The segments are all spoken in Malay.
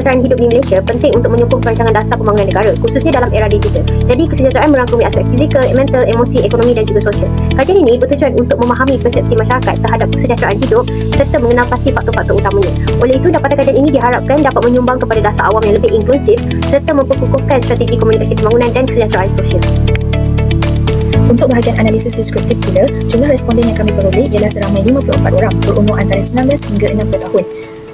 kesejahteraan hidup di Malaysia penting untuk menyokong perancangan dasar pembangunan negara, khususnya dalam era digital. Jadi, kesejahteraan merangkumi aspek fizikal, mental, emosi, ekonomi dan juga sosial. Kajian ini bertujuan untuk memahami persepsi masyarakat terhadap kesejahteraan hidup serta mengenal pasti faktor-faktor utamanya. Oleh itu, dapatan kajian ini diharapkan dapat menyumbang kepada dasar awam yang lebih inklusif serta memperkukuhkan strategi komunikasi pembangunan dan kesejahteraan sosial. Untuk bahagian analisis deskriptif pula, jumlah responden yang kami peroleh ialah seramai 54 orang berumur antara 19 hingga 60 tahun.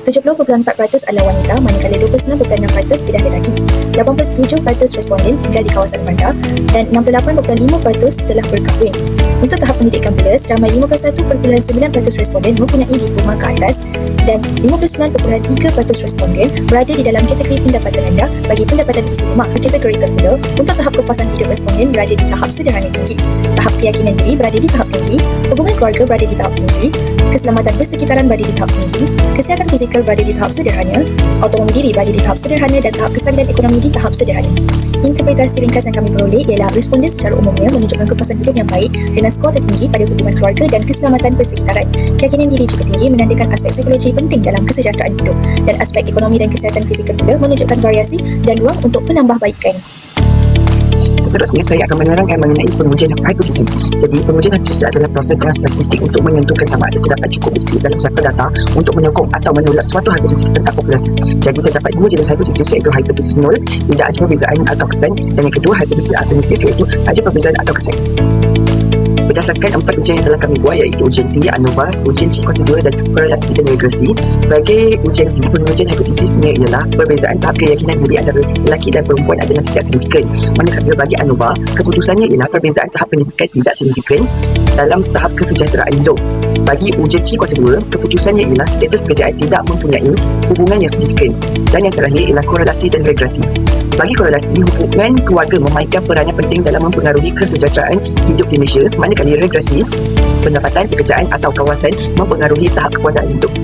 70.4% adalah wanita manakala 29.6% tidak lelaki. 87% responden tinggal di kawasan bandar dan 68.5% telah berkahwin. Untuk tahap pendidikan pula, seramai 51.9% responden mempunyai diploma ke atas dan 59.3% responden berada di dalam kategori pendapatan rendah bagi pendapatan isi rumah. Kategorikan pula, untuk tahap kepuasan hidup responden berada di tahap sederhana tinggi. Tahap keyakinan diri berada di tahap tinggi, hubungan keluarga berada di tahap tinggi, keselamatan bersekitaran berada di tahap tinggi, kesihatan fizikal berada di tahap sederhana, autonomi diri berada di tahap sederhana dan tahap kestabilan ekonomi di tahap sederhana. Interpretasi ringkas yang kami peroleh ialah responden secara umumnya menunjukkan kepuasan hidup yang baik dengan skor tertinggi pada hubungan keluarga dan keselamatan persekitaran. Keyakinan diri juga tinggi menandakan aspek psikologi penting dalam kesejahteraan hidup dan aspek ekonomi dan kesihatan fizikal pula menunjukkan variasi dan ruang untuk penambahbaikan. Seterusnya, saya akan menerangkan mengenai pengujian hipotesis. Jadi, pengujian hipotesis adalah proses dengan statistik untuk menentukan sama ada terdapat cukup bukti dalam sampel data untuk menyokong atau menolak suatu hipotesis tentang populasi. Jadi, terdapat dua jenis hipotesis iaitu hipotesis nol, tidak ada perbezaan atau kesan dan yang kedua hipotesis alternatif iaitu ada perbezaan atau kesan. Berdasarkan empat ujian yang telah kami buat iaitu ujian T, ANOVA, ujian C kuasa 2 dan korelasi dan regresi. Bagi ujian T, pengujian hipotesisnya ialah perbezaan tahap keyakinan diri antara lelaki dan perempuan adalah tidak signifikan. Manakala bagi ANOVA, keputusannya ialah perbezaan tahap pendidikan tidak signifikan dalam tahap kesejahteraan hidup. Bagi C kuasa 2, keputusannya ialah status pekerjaan tidak mempunyai hubungan yang signifikan. Dan yang terakhir ialah korelasi dan regresi. Bagi korelasi, hubungan keluarga memainkan peranan penting dalam mempengaruhi kesejahteraan hidup di Malaysia manakala regresi, pendapatan, pekerjaan atau kawasan mempengaruhi tahap kepuasan hidup.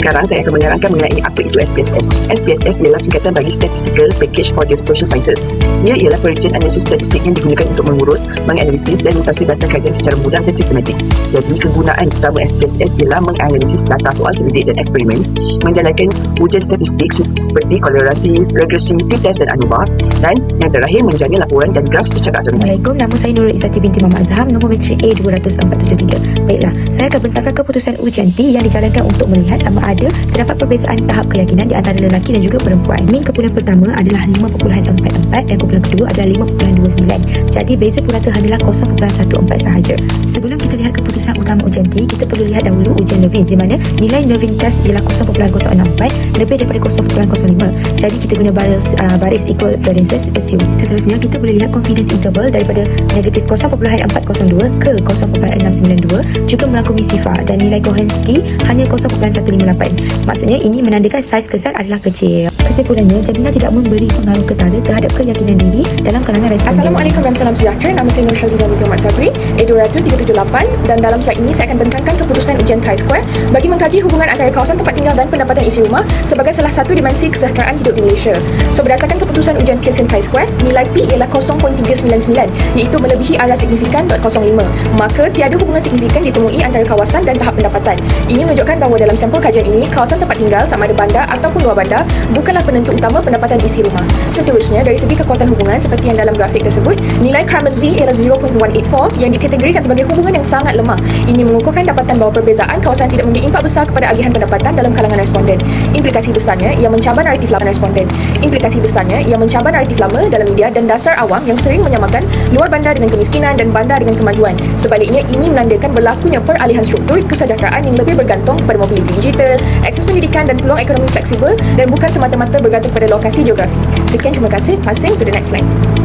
Sekarang saya akan menerangkan mengenai apa itu SPSS. SPSS ialah singkatan bagi Statistical Package for the Social Sciences. Ia ialah perisian analisis statistik yang digunakan untuk mengurus, menganalisis dan mutasi data kajian secara mudah dan sistematik. Jadi, kegunaan utama SPSS ialah menganalisis data soal selidik dan eksperimen, menjalankan ujian statistik seperti korelasi, regresi, t-test dan ANOVA dan yang terakhir menjalani laporan dan graf secara autonom. Assalamualaikum, nama saya Nurul Izzati binti Muhammad Azham, nombor metrik A2473. Baiklah, saya akan bentangkan keputusan ujian T yang dijalankan untuk melihat sama ada terdapat perbezaan tahap keyakinan di antara lelaki dan juga perempuan. Min kumpulan pertama adalah 5.44 dan kumpulan kedua adalah 5.29. Jadi beza purata hanyalah 0.14 sahaja. Sebelum kita lihat keputusan utama ujian T, kita perlu lihat dahulu ujian Levins di mana nilai Levin test ialah 0.064 lebih daripada 0.05. Jadi kita guna baris, uh, baris equal variances assume. Seterusnya kita boleh lihat confidence interval daripada negatif 0.402 ke 0.692 juga merangkumi sifar dan nilai T hanya 0.158. Maksudnya ini menandakan saiz kesan adalah kecil. Kesimpulannya, jaminan tidak memberi pengaruh ketara terhadap keyakinan diri dalam kalangan responden. Assalamualaikum dan salam sejahtera. Nama saya Nur Syazila binti Ahmad Sabri, A2378 dan dalam slide ini saya akan bentangkan keputusan ujian chi-square bagi mengkaji hubungan antara kawasan tempat tinggal dan pendapatan isi rumah sebagai salah satu dimensi kesejahteraan hidup di Malaysia. So berdasarkan keputusan ujian Pearson chi-square, nilai P ialah 0.399 iaitu melebihi arah signifikan 0.05. Maka tiada hubungan signifikan ditemui antara kawasan dan tahap pendapatan. Ini menunjukkan bahawa dalam sampel kajian ini, kawasan tempat tinggal sama ada bandar ataupun luar bandar bukanlah penentu utama pendapatan isi rumah. Seterusnya, dari segi kekuatan hubungan seperti yang dalam grafik tersebut, nilai Kramers V ialah 0.184 yang dikategorikan sebagai hubungan yang sangat lemah. Ini mengukuhkan dapatan bahawa perbezaan kawasan tidak memberi impak besar kepada agihan pendapatan dalam kalangan responden. Implikasi besarnya ia mencabar naratif lama responden. Implikasi besarnya ia mencabar naratif lama dalam media dan dasar awam yang sering menyamakan luar bandar dengan kemiskinan dan bandar dengan kemajuan. Sebaliknya, ini menandakan berlakunya peralihan struktur kesejahteraan yang lebih bergantung kepada mobiliti digital, akses pendidikan dan peluang ekonomi fleksibel dan bukan semata-mata bergantung pada lokasi geografi. Sekian terima kasih. Passing to the next slide.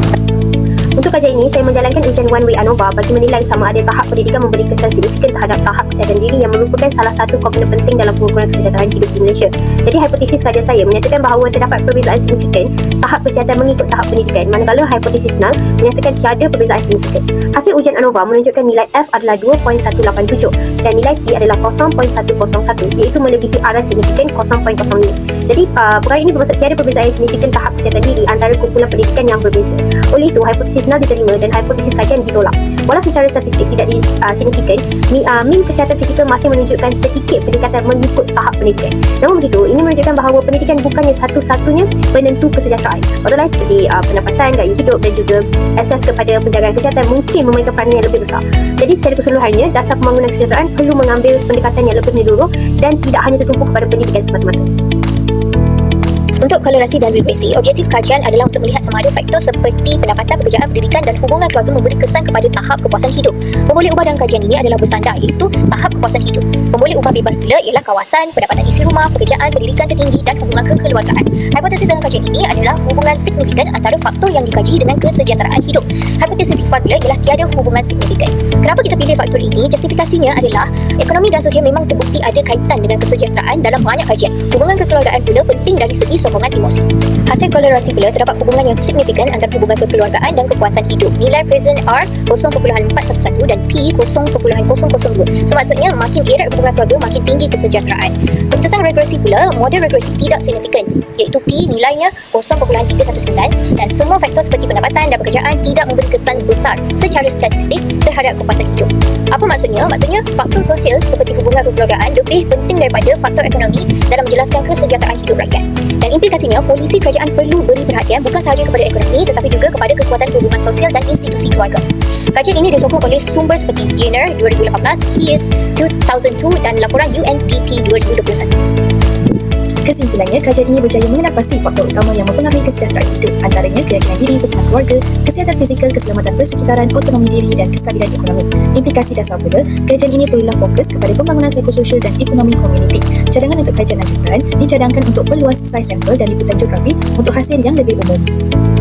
Untuk kajian ini, saya menjalankan ujian One Way ANOVA bagi menilai sama ada tahap pendidikan memberi kesan signifikan terhadap tahap kesihatan diri yang merupakan salah satu komponen penting dalam pengukuran kesejahteraan hidup di Malaysia. Jadi, hipotesis kajian saya menyatakan bahawa terdapat perbezaan signifikan tahap kesihatan mengikut tahap pendidikan manakala hipotesis null menyatakan tiada perbezaan signifikan. Hasil ujian ANOVA menunjukkan nilai F adalah 2.187 dan nilai P adalah 0.101 iaitu melebihi arah signifikan 0.05. Jadi, uh, perkara ini bermaksud tiada perbezaan signifikan tahap kesihatan diri antara kumpulan pendidikan yang berbeza. Oleh itu, hipotesis null rasional diterima dan hipotesis kajian ditolak. Walau secara statistik tidak di, uh, signifikan, mi, uh, min kesihatan fizikal masih menunjukkan sedikit peningkatan mengikut tahap pendidikan. Namun begitu, ini menunjukkan bahawa pendidikan bukannya satu-satunya penentu kesejahteraan. Faktor lain seperti uh, pendapatan, gaya hidup dan juga akses kepada penjagaan kesihatan mungkin memainkan peranan yang lebih besar. Jadi secara keseluruhannya, dasar pembangunan kesejahteraan perlu mengambil pendekatan yang lebih menyeluruh dan tidak hanya tertumpu kepada pendidikan semata-mata. Untuk kolerasi dan regresi, objektif kajian adalah untuk melihat sama ada faktor seperti pendapatan, pekerjaan, pendidikan dan hubungan keluarga memberi kesan kepada tahap kepuasan hidup. Pemboleh ubah dalam kajian ini adalah bersandar iaitu tahap kepuasan hidup. Pemboleh ubah bebas pula ialah kawasan, pendapatan isi rumah, pekerjaan, pendidikan tertinggi dan hubungan kekeluargaan. Hipotesis dalam kajian ini adalah hubungan signifikan antara faktor yang dikaji dengan kesejahteraan hidup. Hipotesis sifar pula ialah tiada hubungan signifikan. Kenapa kita pilih faktor ini? Justifikasinya adalah ekonomi dan sosial memang terbukti ada kaitan dengan kesejahteraan dalam banyak kajian. Hubungan kekeluargaan pula penting dari segi sokongan emosi. Hasil kolerasi pula terdapat hubungan yang signifikan antara hubungan kekeluargaan dan kepuasan hidup. Nilai present R 0.411 dan P 0.002. So maksudnya makin erat hubungan keluarga makin tinggi kesejahteraan. Keputusan regresi pula model regresi tidak signifikan iaitu P nilainya 0.319 dan semua faktor seperti pendapatan dan pekerjaan tidak memberi kesan besar secara statistik terhadap kepuasan hidup. Apa maksudnya? Maksudnya faktor sosial seperti hubungan kekeluargaan lebih penting daripada faktor ekonomi dalam menjelaskan kesejahteraan hidup rakyat. Dan implikasinya polisi kerajaan perlu beri perhatian bukan sahaja kepada ekonomi tetapi juga kepada kekuatan hubungan sosial dan institusi keluarga. Kajian ini disokong oleh sumber seperti Jenner 2018, Keyes 2002 dan laporan UNPP 2021. Kesimpulannya, kajian ini berjaya mengenal pasti faktor utama yang mempengaruhi kesejahteraan hidup, antaranya keyakinan diri, hubungan keluarga, kesihatan fizikal, keselamatan persekitaran, autonomi diri dan kestabilan ekonomi. Implikasi dasar pula, kajian ini perlulah fokus kepada pembangunan psikososial dan ekonomi komuniti. Cadangan untuk kajian lanjutan dicadangkan untuk perluas saiz sampel dan liputan geografi untuk hasil yang lebih umum.